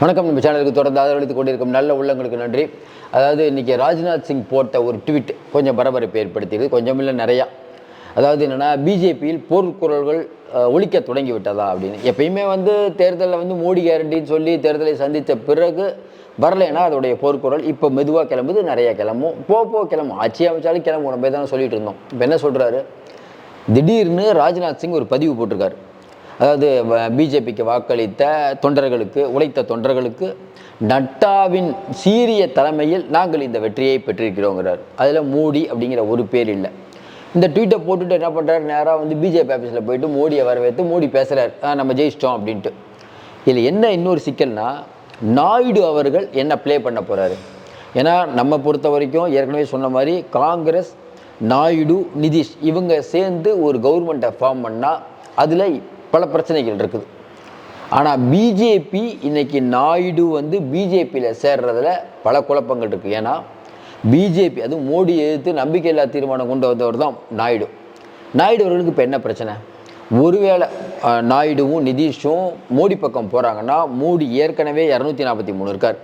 வணக்கம். நம்ம சேனலுக்கு தொடர்ந்து ஆதரவளித்துக் கொண்டிருக்கும் நல்ல உள்ளங்களுக்கு நன்றி. அதாவது இன்றைக்கி ராஜ்நாத் சிங் போட்ட ஒரு ட்வீட் கொஞ்சம் பரபரப்பு ஏற்படுத்தியது கொஞ்சம் இல்லை நிறையா. அதாவது என்னென்னா பிஜேபியில் போர்க்குரல்கள் ஒழிக்க தொடங்கி விட்டதா அப்படின்னு. எப்பயுமே வந்து தேர்தலில் வந்து மோடி கேரண்டின்னு சொல்லி தேர்தலை சந்தித்த பிறகு வரலைன்னா அதோடைய போர்க்குரல் இப்போ மெதுவாக கிளம்புது நிறையா கிளம்பும். போ போ கிளம்பும். ஆட்சி அமைச்சாலும் கிளம்பும். நம்ம தானே சொல்லிட்டு இருந்தோம். இப்போ என்ன சொல்கிறாரு திடீர்னு ராஜ்நாத் சிங் ஒரு பதிவு போட்டிருக்காரு. அதாவது பிஜேபிக்கு வாக்களித்த தொண்டர்களுக்கு உழைத்த தொண்டர்களுக்கு நட்டாவின் சீரிய தலைமையில் நாங்கள் இந்த வெற்றியை பெற்றிருக்கிறோங்கிறார். அதில் மோடி அப்படிங்கிற ஒரு பேர் இல்லை. இந்த ட்வீட்டை போட்டுட்டு என்ன பண்ணுறாரு நேராக வந்து பிஜேபி ஆஃபீஸில் போயிட்டு மோடியை வரவேற்று மோடி பேசுகிறார் நம்ம ஜெயிச்சிட்டோம் அப்படின்ட்டு. இதில் என்ன இன்னொரு சிக்கல்னா நாயுடு அவர்கள் என்ன ப்ளே பண்ண போகிறாரு ஏன்னா நம்ம பொறுத்த வரைக்கும் ஏற்கனவே சொன்ன மாதிரி காங்கிரஸ் நாயுடு நிதிஷ் இவங்க சேர்ந்து ஒரு கவர்மெண்ட்டை ஃபார்ம் பண்ணால் அதில் பல பிரச்சனைகள் இருக்குது. ஆனால் பிஜேபி இன்னைக்கு நாயுடு வந்து பிஜேபியில் சேர்றதுல பல குழப்பங்கள் இருக்குது ஏன்னா பிஜேபி அதுவும் மோடி எதிர்த்து நம்பிக்கையில்லா தீர்மானம் கொண்டு வந்தவர் தான் நாயுடு. நாயுடு அவர்களுக்கு இப்போ என்ன பிரச்சனை? ஒருவேளை நாயுடுவும் நிதிஷும் மோடி பக்கம் போகிறாங்கன்னா மோடி ஏற்கனவே இரநூத்தி நாற்பத்தி மூணு இருக்கார்.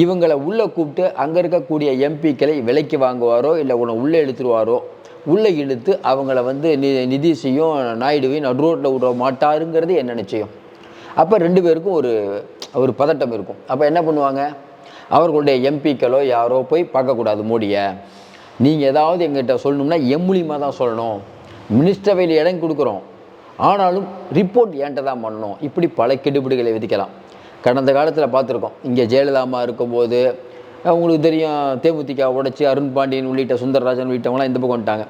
இவங்களை உள்ளே கூப்பிட்டு அங்கே இருக்கக்கூடிய எம்பிக்களை விலைக்கு வாங்குவாரோ இல்லை உன்னை உள்ளே எடுத்துருவாரோ உள்ளே இழுத்து அவங்கள வந்து நி நிதிஷையும் நாயுடுவையும் நடு ரோட்டில் விட மாட்டாருங்கிறது என்ன நிச்சயம். அப்போ ரெண்டு பேருக்கும் ஒரு ஒரு பதட்டம் இருக்கும். அப்போ என்ன பண்ணுவாங்க? அவர்களுடைய எம்பிக்களோ யாரோ போய் பார்க்கக்கூடாது மோடியை. நீங்கள் ஏதாவது எங்கிட்ட சொல்லணும்னா எம் மூலியமாக தான் சொல்லணும். மினிஸ்டரவையில் இடம் கொடுக்குறோம். ஆனாலும் ரிப்போர்ட் என்கிட்ட தான் பண்ணணும். இப்படி பல கெடுபிடிகளை விதிக்கலாம். கடந்த காலத்தில் பார்த்துருக்கோம். இங்கே ஜெயலலிதா அம்மா இருக்கும்போது உங்களுக்கு தெரியும் தேமுதிக உடைச்சி அருண் பாண்டியன் உள்ளிட்ட சுந்தரராஜன் உள்ளிட்டவங்களாம் இந்த பக்கம் வந்துட்டாங்க.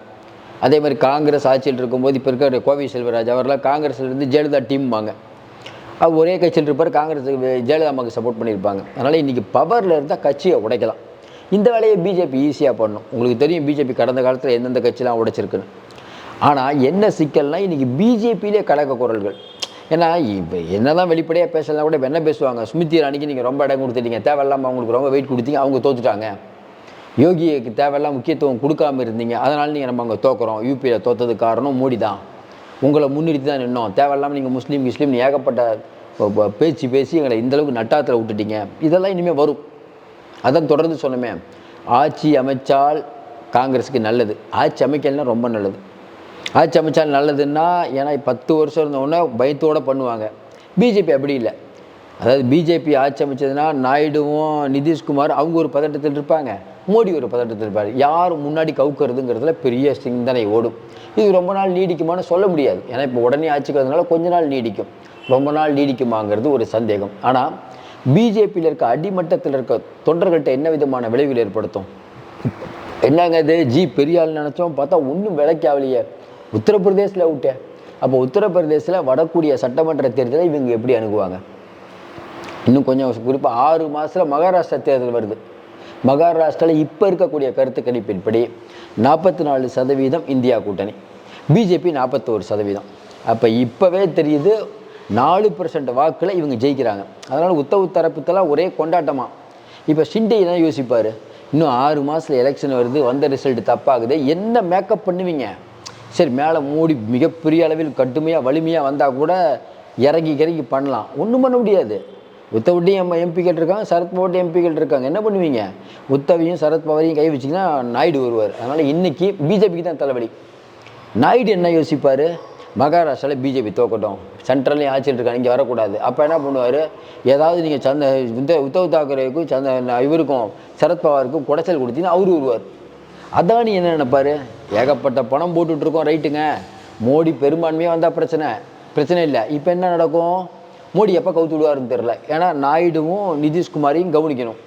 அதே மாதிரி காங்கிரஸ் ஆட்சியில் இருக்கும்போது இப்போ இருக்கிற கோவை செல்வராஜ் அவர்லாம் காங்கிரஸ்லேருந்து ஜெயலலிதா டீம் வாங்க அவர் ஒரே கட்சியில் இருப்பார் காங்கிரஸுக்கு ஜெயலலிதா அம்மாவுக்கு சப்போர்ட் பண்ணியிருப்பாங்க. அதனால் இன்றைக்கி பவரில் இருந்தால் கட்சியை உடைக்கலாம். இந்த வேலையை பிஜேபி ஈஸியாக பண்ணும் உங்களுக்கு தெரியும் பிஜேபி கடந்த காலத்தில் எந்தெந்த கட்சிலாம் உடைச்சிருக்குன்னு. ஆனால் என்ன சிக்கல்னால் இன்றைக்கி பிஜேபியிலே கழக குரல்கள். ஏன்னா இப்போ என்னதான் வெளிப்படையாக பேசலாம் கூட என்ன பேசுவாங்க? சுமித்தி ராணிக்கு நீங்கள் ரொம்ப இடம் கொடுத்துட்டீங்க. தேவையில்லாமல் அவங்களுக்கு ரொம்ப வெயிட் கொடுத்தீங்க. அவங்க தோத்துட்டாங்க. யோகிக்கு தேவையில்லாம் முக்கியத்துவம் கொடுக்காம இருந்தீங்க. அதனால் நீங்கள் நம்ம அங்கே தோக்குறோம். யூபியில் தோத்ததுக்கு காரணம் மோடி தான். உங்களை முன்னிறுத்தி தான் நின்னோம். தேவையில்லாமல் நீங்கள் முஸ்லீம் முஸ்லீம் ஏகப்பட்ட பேச்சு பேசி எங்களை இந்த அளவுக்கு நட்டாத்தில் விட்டுட்டீங்க. இதெல்லாம் இனிமேல் வரும். அதான் தொடர்ந்து சொன்னமே. ஆட்சி அமைச்சால் காங்கிரஸுக்கு நல்லது. ஆட்சி அமைக்கலன்னா ரொம்ப நல்லது. ஆட்சி அமைச்சால் நல்லதுன்னா ஏன்னா பத்து வருஷம் இருந்தவுடனே பயத்தோடு பண்ணுவாங்க. பிஜேபி அப்படி இல்லை. அதாவது பிஜேபி ஆட்சி அமைச்சதுன்னா நாயுடுவும் நிதிஷ்குமார் அவங்க ஒரு பதட்டத்தில் இருப்பாங்க. மோடி ஒரு பதட்டத்தில் இருப்பார். யார் முன்னாடி கவுக்கிறதுங்கிறதுல பெரிய சிந்தனை ஓடும். இது ரொம்ப நாள் நீடிக்குமான்னு சொல்ல முடியாது. ஏன்னா இப்போ உடனே ஆட்சிக்கிறதுனால கொஞ்ச நாள் நீடிக்கும். ரொம்ப நாள் நீடிக்குமாங்கிறது ஒரு சந்தேகம். ஆனால் பிஜேபியில் இருக்க அடிமட்டத்தில் இருக்க தொண்டர்கள்ட்ட என்ன விதமான விளைவுகள் ஏற்படுத்தும்? என்னங்க இது? ஜி பெரியாள் நினச்சோம் பார்த்தா ஒன்றும் விலைக்காவலையே உத்தரப்பிரதேசில் விட்டேன். அப்போ உத்தரப்பிரதேசில் வரக்கூடிய சட்டமன்ற தேர்தலை இவங்க எப்படி அணுகுவாங்க? இன்னும் கொஞ்சம் குறிப்பாக ஆறு மாதத்தில் மகாராஷ்டிரா தேர்தல் வருது. மகாராஷ்டிராவில் இப்போ இருக்கக்கூடிய கருத்து கணிப்பின்படி நாற்பத்தி நாலு சதவீதம் இந்தியா கூட்டணி. பிஜேபி நாற்பத்தோரு சதவீதம். அப்போ இப்போவே தெரியுது நாலு பர்சன்ட் வாக்கில் இவங்க ஜெயிக்கிறாங்க. அதனால் உத்தவு தரப்புத்தெல்லாம் ஒரே கொண்டாட்டமாக இப்போ ஷிண்டே தான் யோசிப்பார்? இன்னும் ஆறு மாதத்தில் எலெக்ஷன் வருது வந்த ரிசல்ட் தப்பாகுது. என்ன மேக்கப் பண்ணுவீங்க? சரி மேலே மூடி மிகப்பெரிய அளவில் கட்டுமையாக வலிமையாக வந்தால் கூட இறங்கி இறங்கி பண்ணலாம். ஒன்றும் பண்ண முடியாது. உத்தவட்டி நம்ம எம்பிக்கள் இருக்காங்க சரத் பவார்ட்டி எம்பிக்கள் இருக்காங்க என்ன பண்ணுவீங்க? உத்தவையும் சரத்பவாரையும் கை வச்சிங்கன்னா நாயுடு வருவார். அதனால் இன்றைக்கி பிஜேபிக்கு தான் தலைவலி. நாயுடு என்ன யோசிப்பார்? மகாராஷ்டிராவில் பிஜேபி தோக்கட்டும். சென்ட்ரல்லையும் ஆட்சியில் இருக்காங்க இங்கே வரக்கூடாது. அப்போ என்ன பண்ணுவார்? ஏதாவது நீங்கள் சந்த இந்த உத்தவ் தாக்கரேக்கும் சந்த இவருக்கும் சரத்பவாருக்கும் குடைச்சல் கொடுத்தீங்கன்னா அவரு வருவார். அதானி என்ன நினைப்பாரு? ஏகப்பட்ட பணம் போட்டுட்ருக்கோம் ரைட்டுங்க. மோடி பெரும்பான்மையாக வந்தால் பிரச்சனை. பிரச்சனை இல்லை. இப்போ என்ன நடக்கும்? மோடி எப்போ கவுத்து விடுவாருன்னு தெரில ஏன்னா நாயுடுவும் நிதிஷ்குமாரையும் கவனிக்கணும்.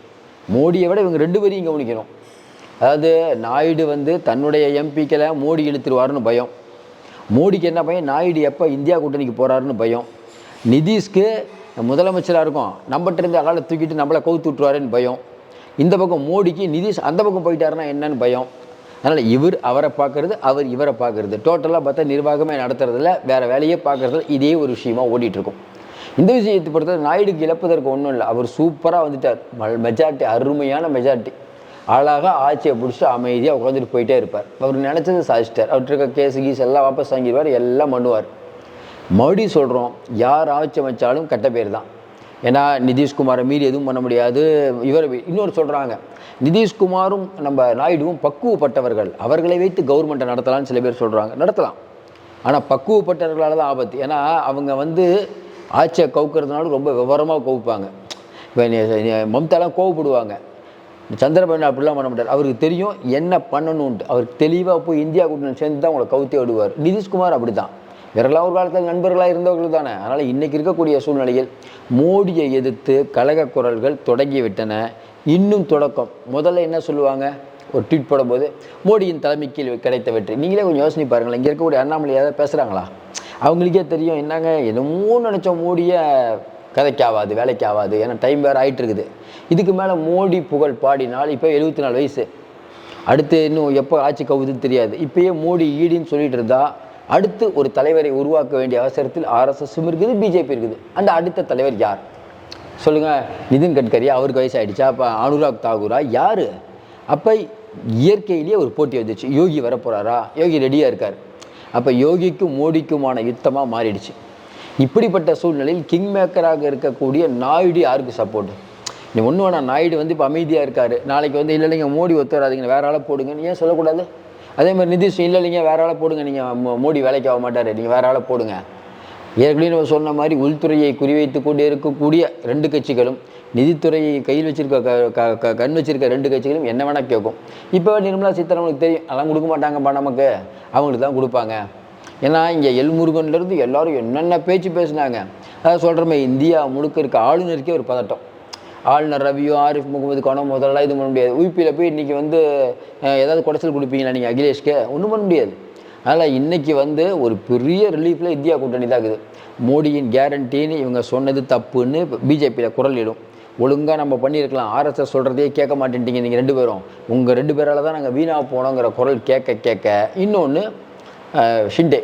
மோடியை விட இவங்க ரெண்டு பேரையும் கவனிக்கணும். அதாவது நாயுடு வந்து தன்னுடைய எம்பிக்களை மோடி இழுத்துருவாருன்னு பயம். மோடிக்கு என்ன பயம்? நாயுடு எப்போ இந்தியா கூட்டணிக்கு போகிறாருன்னு பயம். நிதிஷ்க்கு முதலமைச்சராக இருக்கும். நம்மகிட்ட இருந்து அகால தூக்கிட்டு நம்மளை கவுத்து விட்டுருவாருன்னு பயம். இந்த பக்கம் மோடிக்கு நிதிஷ் அந்த பக்கம் போயிட்டாருன்னா என்னன்னு பயம். அதனால் இவர் அவரை பார்க்கறது அவர் இவரை பார்க்கறது. டோட்டலாக பார்த்தா நிர்வாகமே நடத்துறதில்ல வேறு வேலையே பார்க்கறதுல இதே ஒரு விஷயமா ஓடிட்டுருக்கும். இந்த விஷயத்தை பொறுத்தவரை நாயுடுக்கு இழப்பதற்கு ஒன்றும் இல்லை. அவர் சூப்பராக வந்துட்டார். மெஜாரிட்டி அருமையான மெஜாரிட்டி. அழகாக ஆட்சியை பிடிச்சி அமைதியாக உட்காந்துட்டு போயிட்டே இருப்பார். அவர் நினச்சது சாதிச்சிட்டார். அவர்கிட்ட இருக்க கேஸ் கீஸ் எல்லாம் வாபஸ் வாங்கிடுவார் எல்லாம் பண்ணுவார். மறுபடியும் சொல்கிறோம் யார் ஆட்சி அமைச்சாலும் கெட்ட பேர் தான். ஏன்னா நிதிஷ்குமாரை மீறி எதுவும் பண்ண முடியாது. இவர் இன்னொரு சொல்கிறாங்க நிதிஷ்குமாரும் நம்ம நாயுடுவும் பக்குவப்பட்டவர்கள். அவர்களை வைத்து கவர்மெண்ட்டை நடத்தலாம்னு சில பேர் சொல்கிறாங்க நடத்தலாம். ஆனால் பக்குவப்பட்டவர்களால் தான் ஆபத்து. ஏன்னா அவங்க வந்து ஆட்சியை கவுக்கிறதுனால ரொம்ப விவரமாக கவுப்பாங்க. இப்போ மம்தாலாம் கோவப்படுவாங்க. சந்திரபாபு அப்படிலாம் பண்ண மாட்டார். அவருக்கு தெரியும் என்ன பண்ணணுன்ட்டு அவருக்கு தெளிவாக போய் இந்தியா கூட்டணி சேர்ந்து தான் அவங்களை கவுத்தி விடுவார். நிதிஷ்குமார் அப்படி தான் இவரெல்லாம் ஒரு காலத்தில் நண்பர்களாக இருந்தவர்கள் தானே. அதனால் இன்றைக்கி இருக்கக்கூடிய சூழ்நிலையில் மோடியை எதிர்த்து கழக குரல்கள் தொடங்கிவிட்டன. இன்னும் தொடக்கம். முதல்ல என்ன சொல்லுவாங்க? ஒரு ட்வீட் போடும்போது மோடியின் தலைமைக்கு கிடைத்த வெற்றி. நீங்களே கொஞ்சம் யோசனை பாருங்களேன். இங்கே இருக்கக்கூடிய அண்ணாமலை ஏதாவது பேசுகிறாங்களா அவங்களுக்கே தெரியும். என்னங்க என்னமோ நினச்ச மோடியை கதைக்கு ஆகாது வேலைக்கு ஆகாது ஏன்னா டைம் வேறு ஆகிட்டு இருக்குது இதுக்கு மேலே மோடி புகழ் பாடினால் இப்போ எழுபத்தி நாலு வயசு. அடுத்து இன்னும் எப்போ ஆட்சி கவுதுன்னு தெரியாது. இப்போயே மோடி ஈடின்னு சொல்லிட்டு இருந்தால் அடுத்து ஒரு தலைவரை உருவாக்க வேண்டிய அவசரத்தில் ஆர்எஸ்எஸும் இருக்குது பிஜேபி இருக்குது. அந்த அடுத்த தலைவர் யார்? சொல்லுங்கள் நிதின் கட்கரி அவருக்கு வயசாயிடுச்சா. அப்போ அனுராக் தாகூரா யார்? அப்போ இயற்கையிலேயே ஒரு போட்டி வந்துச்சு. யோகி வரப்போகிறாரா யோகி ரெடியாக இருக்கார். அப்போ யோகிக்கும் மோடிக்குமான யுத்தமாக மாறிடுச்சு. இப்படிப்பட்ட சூழ்நிலையில் கிங் மேக்கராக இருக்கக்கூடிய நாயுடு யாருக்கு சப்போர்ட் நீ ஒன்று வேணா நாயுடு வந்து இப்போ அமைதியாக இருக்கார். நாளைக்கு வந்து இல்லை இல்லைங்க மோடி ஒத்துவராதிங்க வேற ஆளை போடுங்கன்னு ஏன் சொல்லக்கூடாது? அதே மாதிரி நிதிஷ் இல்லை இல்லைங்க வேற ஆளை போடுங்க. நீங்கள் மோடி வேலைக்கு ஆக மாட்டார். நீங்கள் வேற ஆளை போடுங்க. ஏற்கனவே நம்ம சொன்ன மாதிரி உள்துறையை குறிவைத்து கொண்டு இருக்கக்கூடிய ரெண்டு கட்சிகளும் நிதித்துறையை கையில் வச்சிருக்க க க கண் வச்சிருக்க ரெண்டு கட்சிகளும் என்ன வேணால் கேட்கும் இப்போ நிர்மலா சீதாராமனுக்கு தெரியும் அதெல்லாம் கொடுக்க மாட்டாங்கப்பா நமக்கு. அவங்களுக்கு தான் கொடுப்பாங்க. ஏன்னா இங்கே எல்முருகன்லேருந்து எல்லாரும் என்னென்ன பேச்சு பேசினாங்க. அதாவது சொல்கிறோமே இந்தியா முழுக்க இருக்க ஆளுநருக்கே ஒரு பதட்டம். ஆளுநர் ரவியோ ஆரிஃப் முகமது கானோ முதல்ல இது பண்ண முடியாது. உயிப்பியில் போய் இன்றைக்கி வந்து ஏதாவது குடைச்சல் கொடுப்பீங்களா நீங்கள் அகிலேஷ்க்கு? ஒன்றும் பண்ண முடியாது. அதனால் இன்றைக்கி வந்து ஒரு பெரிய ரிலீஃபில் இந்தியா கூட்டணி தான் இருக்குது. மோடியின் கேரண்டின்னு இவங்க சொன்னது தப்புன்னு பிஜேபியில் குரல் இடும். ஒழுங்காக நம்ம பண்ணியிருக்கலாம். ஆர்எஸ்எஸ் சொல்கிறதே கேட்க மாட்டேன்ட்டீங்க நீங்கள் ரெண்டு பேரும். உங்கள் ரெண்டு பேரால் தான் நாங்கள் வீணாக போனோங்கிற குரல் கேட்க கேட்க இன்னொன்று ஷிண்டே.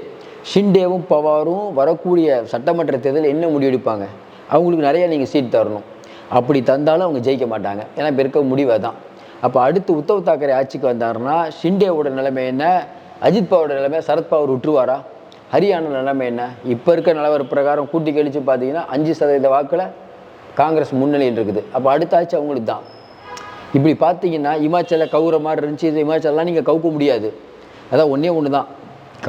ஷிண்டேவும் பவாரும் வரக்கூடிய சட்டமன்ற தேர்தலில் என்ன முடிவெடுப்பாங்க? அவங்களுக்கு நிறையா நீங்கள் சீட் தரணும். அப்படி தந்தாலும் அவங்க ஜெயிக்க மாட்டாங்க. ஏன்னா இப்போ இருக்க முடிவு தான் அப்போ அடுத்து உத்தவ் தாக்கரே ஆட்சிக்கு வந்தாருன்னா ஷிண்டேவோட நிலைமை என்ன? அஜித் பவாரோட நிலைமை சரத்பவர் விட்டுருவாரா ஹரியானா நிலைமை என்ன? இப்போ இருக்க நிலவர பிரகாரம் கூட்டி கழித்து பார்த்தீங்கன்னா அஞ்சு சதவீத வாக்கில் காங்கிரஸ் முன்னணியில் இருக்குது. அப்போ அடுத்த ஆட்சி அவங்களுக்கு தான். இப்படி பார்த்தீங்கன்னா இமாச்சலில் கவுற மாதிரி இருந்துச்சு. இது இமாச்சல்லாம் நீங்கள் கவுக்க முடியாது. அதான் ஒன்றே ஒன்று தான்.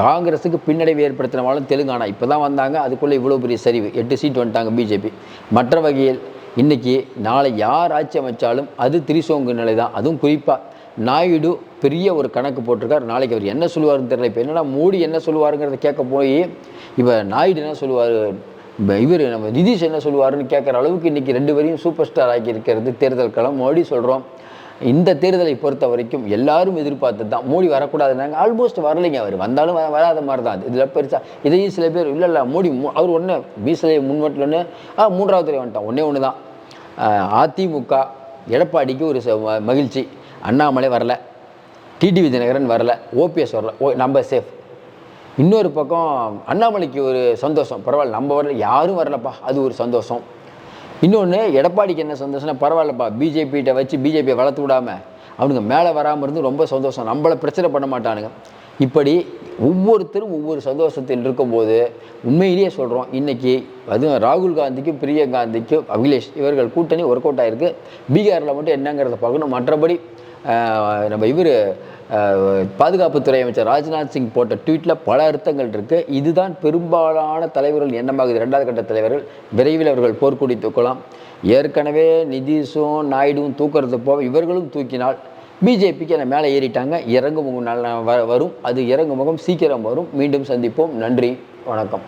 காங்கிரஸுக்கு பின்னடைவு ஏற்படுத்தினாலும் தெலுங்கானா. இப்போ தான் வந்தாங்க. அதுக்குள்ளே இவ்வளோ பெரிய சரிவு. எட்டு சீட் வந்துட்டாங்க பிஜேபி மற்ற வகையில் இன்றைக்கி நாளை யார் ஆட்சி அமைச்சாலும் அது திரிசோங்கு நிலை தான் அதுவும் குறிப்பாக நாயுடு பெரிய ஒரு கணக்கு போட்டிருக்கார். நாளைக்கு அவர் என்ன சொல்லுவார்னு தெரியல. இப்போ என்னடா மோடி என்ன சொல்லுவாருங்கிறத கேட்க போய் இப்போ நாயுடு என்ன சொல்லுவார்? இவர் நம்ம நிதிஷ் என்ன சொல்லுவாருன்னு கேட்குற அளவுக்கு இன்றைக்கி ரெண்டு பேரையும் சூப்பர் ஸ்டார் ஆக்கி இருக்கிறது தேர்தல் களம். மோடி சொல்கிறோம் இந்த தேர்தலை பொறுத்த வரைக்கும் எல்லாரும் எதிர்பார்த்து தான். மோடி வரக்கூடாதுனாங்க ஆல்மோஸ்ட் வரலைங்க அவர். வந்தாலும் வராத மாதிரி தான் இதில் பெருசாக இதையும் சில பேர் இல்லை இல்லை மோடி அவர் ஒன்று மீசலையை முன்வட்டிலன்னு ஆ மூன்றாவது துறை வந்துட்டான். ஒன்றே ஒன்று தான். அதிமுக எடப்பாடிக்கு ஒரு மகிழ்ச்சி. அண்ணாமலை வரல. டிடிவி விஜயநகரன் வரல. ஓபிஎஸ் வரல. ஓ நம்ம சேஃப் இன்னொரு பக்கம் அண்ணாமலைக்கு ஒரு சந்தோஷம். பரவாயில்ல நம்ம வரல. யாரும் வரலப்பா. அது ஒரு சந்தோஷம். இன்னொன்று எடப்பாடிக்கு என்ன சந்தோஷம்னா பரவாயில்லப்பா பிஜேபிகிட்ட வச்சு பிஜேபியை வளர்த்து விடாமல் அவனுங்க மேலே வராமல் இருந்து ரொம்ப சந்தோஷம். நம்மளை பிரச்சனை பண்ண மாட்டானுங்க. இப்படி ஒவ்வொருத்தரும் ஒவ்வொரு சந்தோஷத்தில் இருக்கும்போது உண்மையிலேயே சொல்கிறோம் இன்றைக்கி அதுவும் ராகுல் காந்திக்கும் பிரியா காந்திக்கும் அகிலேஷ் இவர்கள் கூட்டணி ஒர்க் அவுட் ஆகிருக்கு பீகாரில் மட்டும் என்னங்கிறத பார்க்கணும். மற்றபடி நம்ம இவர் பாதுகாப்புத்துறை அமைச்சர் ராஜ்நாத் சிங் போட்ட ட்வீட்டில் பல அர்த்தங்கள் இருக்குது இதுதான் பெரும்பாலான தலைவர்கள் எண்ணமாகுது. ரெண்டாவது கட்ட தலைவர்கள் விரைவில் அவர்கள் போர்க்குடி தூக்கலாம். ஏற்கனவே நிதிஷும் நாயுடுவும் தூக்கிறது போக இவர்களும் தூக்கினால் பிஜேபிக்கு என்ன மேலே ஏறிட்டாங்க. இறங்கும் முகம் நல்ல வரும். அது இறங்கும் முகம் சீக்கிரம் வரும். மீண்டும் சந்திப்போம். நன்றி. வணக்கம்.